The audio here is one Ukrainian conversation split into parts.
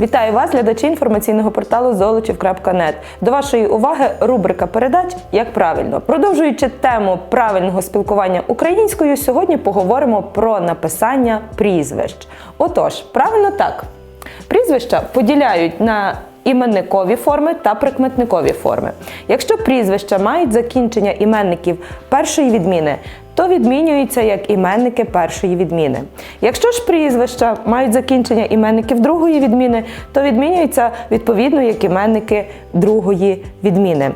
Вітаю вас, глядачі інформаційного порталу золочів.нет. До вашої уваги рубрика передач Як правильно. Продовжуючи тему правильного спілкування українською, сьогодні поговоримо про написання прізвищ. Отож, правильно так. Прізвища поділяють на іменникові форми та прикметникові форми. Якщо прізвища мають закінчення іменників першої відміни, то відмінюються як іменники першої відміни. Якщо ж прізвища мають закінчення іменників другої відміни, то відмінюються відповідно як іменники другої відміни.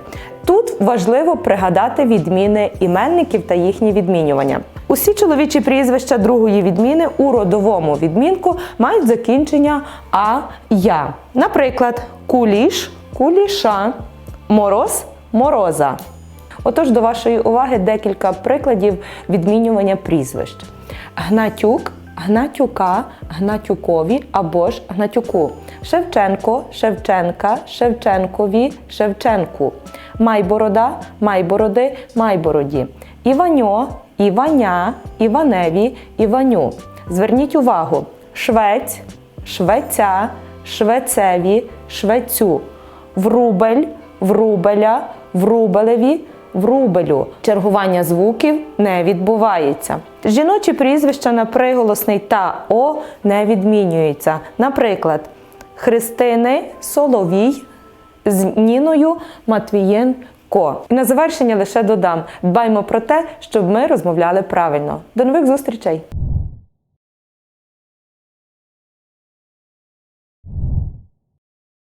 Тут важливо пригадати відміни іменників та їхні відмінювання. Усі чоловічі прізвища другої відміни у родовому відмінку мають закінчення а я. Наприклад, куліш, куліша, мороз, мороза. Отож, до вашої уваги декілька прикладів відмінювання прізвищ: Гнатюк, Гнатюка, Гнатюкові або ж Гнатюку. Шевченко, Шевченка, Шевченкові, Шевченку. Майборода, Майбороди, Майбороді. Іваньо, Іваня, Іваневі, Іваню. Зверніть увагу: швець, швеця, швецеві, швецю. Врубель, врубеля, врубелеві, врубелю. Чергування звуків не відбувається. Жіночі прізвища на приголосний та о не відмінюються. Наприклад, Христини Соловій з Ніною Матвієнко. І на завершення лише додам: дбаймо про те, щоб ми розмовляли правильно. До нових зустрічей!